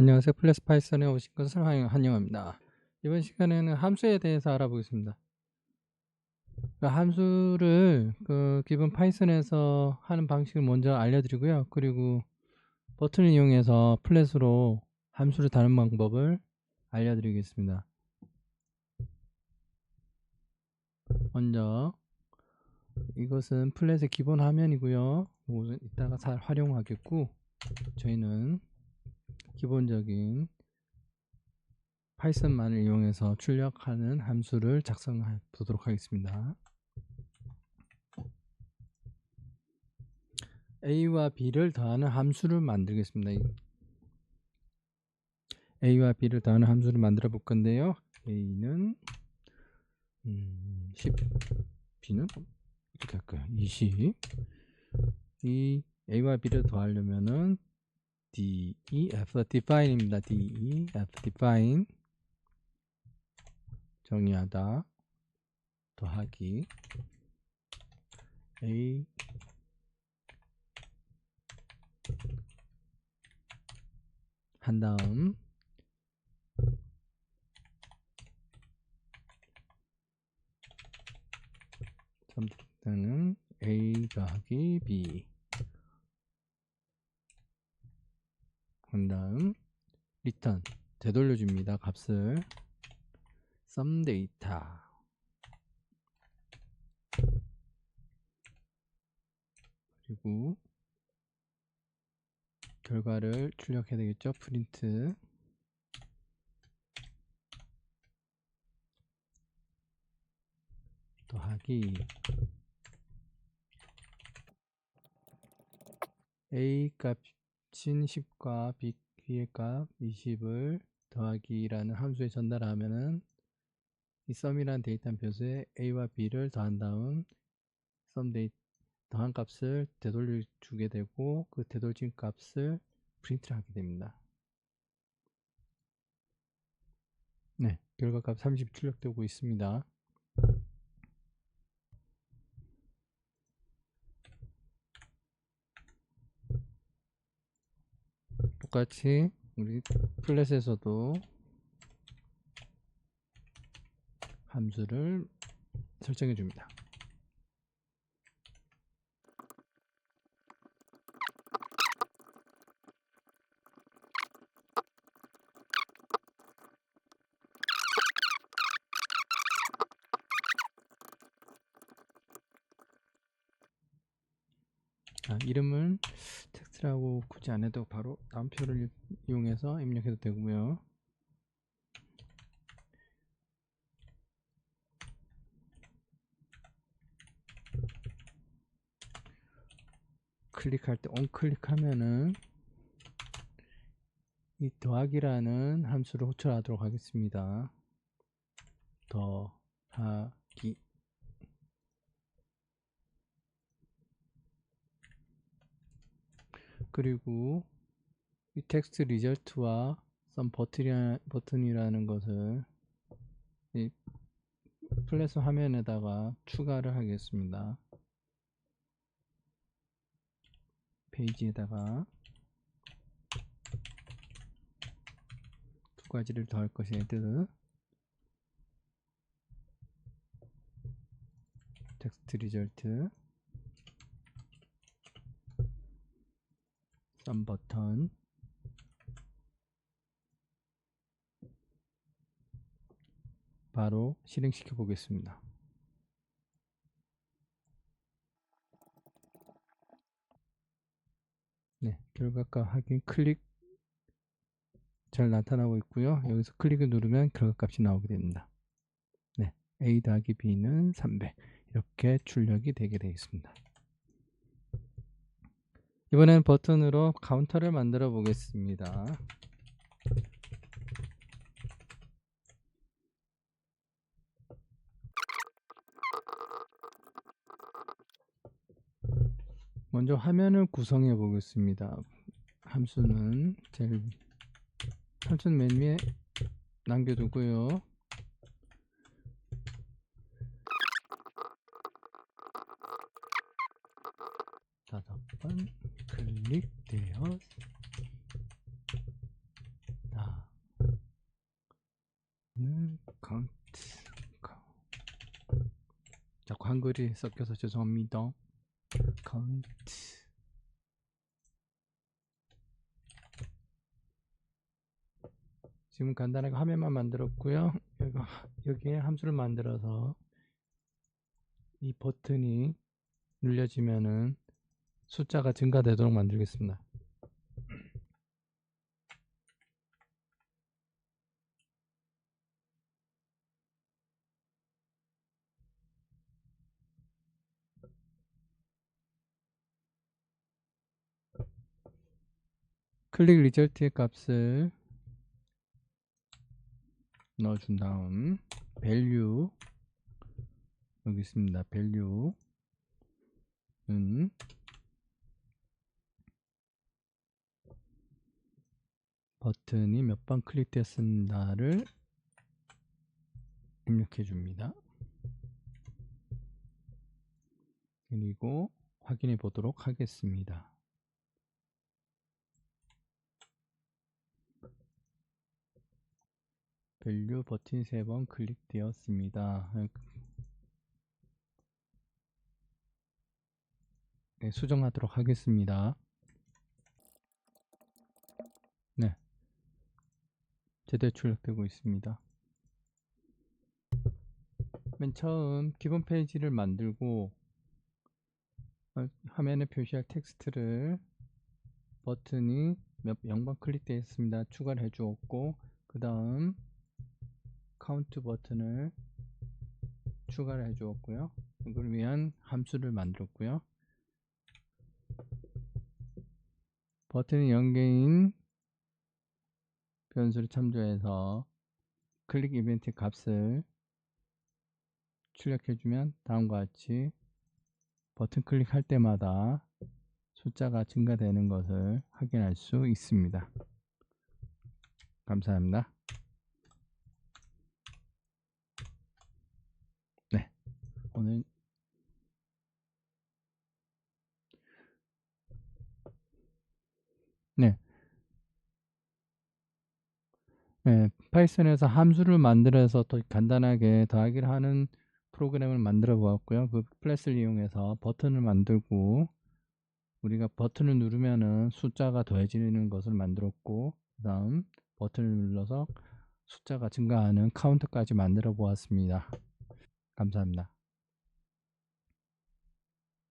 안녕하세요. 플래스 파이썬에 오신 것을 환영- 환영합니다. 이번 시간에는 함수에 대해서 알아보겠습니다. 그 함수를 그 기본 파이썬에서 하는 방식을 먼저 알려드리고요. 그리고 버튼을 이용해서 플랫으로 함수를 다는 방법을 알려드리겠습니다. 먼저 이것은 플랫의 기본 화면이고요. 이따가 잘 활용하겠고 저희는 기본적인 파이썬만을 이용해서 출력하는 함수를 작성해 보도록 하겠습니다. a와 b를 더하는 함수를 만들겠습니다. a와 b를 더하는 함수를 만들어 볼 건데요. a는 음, 10, b는 어떻게 할까요? 20. 이 a와 b를 더하려면은 d, e, f define입니다. d, e, f define 정의하다 더하기 a 한 다음 점는 a 더하기 b 그 다음 리턴 되돌려줍니다 값을. some data 그리고 결과를 출력해야 되겠죠? 프린트. 더하기 a 값 인 10과 b 의값 20을 더하기라는 함수에 전달하면은 이 sum이라는 데이터 변수에 a와 b를 더한 다음 sum 데이 더한 값을 되돌려 주게 되고 그 되돌진 값을 프린트를 하게 됩니다. 네, 결과값 30 출력되고 있습니다. 똑같이 우리 플랫에서도 함수를 설정해 줍니다. 아, 이름은 텍스트라고 굳이 안 해도 바로 다운표를 이용해서 입력해도 되고요. 클릭할 때 on클릭하면은 이 더하기라는 함수를 호출하도록 하겠습니다. 더하기 그리고 이 텍스트 리절트와 버튼이라, 버튼이라는 것을 이 플랫 화면에다가 추가를 하겠습니다. 페이지에다가 두 가지를 더할 것이 add 텍스트 리절트 썸 버튼 바로 실행시켜 보겠습니다. 네, 결과값 확인 클릭 잘 나타나고 있고요. 여기서 클릭을 누르면 결과값이 나오게 됩니다. 네, A 더하기 B는 300 이렇게 출력이 되게 되겠습니다. 이번엔 버튼으로 카운터를 만들어 보겠습니다. 먼저 화면을 구성해 보겠습니다. 함수는 제일 함수는 맨 위에 남겨두고요. 클릭되었다는 카운트 자꾸 한글이 섞여서 죄송합니다. 카운트 지금 간단하게 화면만 만들었고요. 여기에 함수를 만들어서 이 버튼이 눌려지면은 숫자가 증가되도록 만들겠습니다. 클릭 리절트의 값을 넣어준 다음 value 여기 있습니다. value는 버튼이 몇 번 클릭됐습니다를 입력해 줍니다. 그리고 확인해 보도록 하겠습니다. 밸류 버튼 3번 클릭되었습니다. 네, 수정하도록 하겠습니다. 네. 제대로 출력되고 있습니다. 맨 처음 기본 페이지를 만들고 어, 화면에 표시할 텍스트를 버튼이 몇 0번 클릭되어 있습니다. 추가를 해 주었고 그 다음 카운트 버튼을 추가를 해 주었고요. 이걸 위한 함수를 만들었고요. 버튼이 연계인 변수를 참조해서 클릭 이벤트 값을 출력해주면 다음과 같이 버튼 클릭할 때마다 숫자가 증가되는 것을 확인할 수 있습니다. 감사합니다. 네, 오늘 네. 네, 파이썬에서 함수를 만들어서 더 간단하게 더하기를 하는 프로그램을 만들어 보았고요. 그 플랫을 이용해서 버튼을 만들고 우리가 버튼을 누르면은 숫자가 더해지는 것을 만들었고 그 다음 버튼을 눌러서 숫자가 증가하는 카운트까지 만들어 보았습니다. 감사합니다.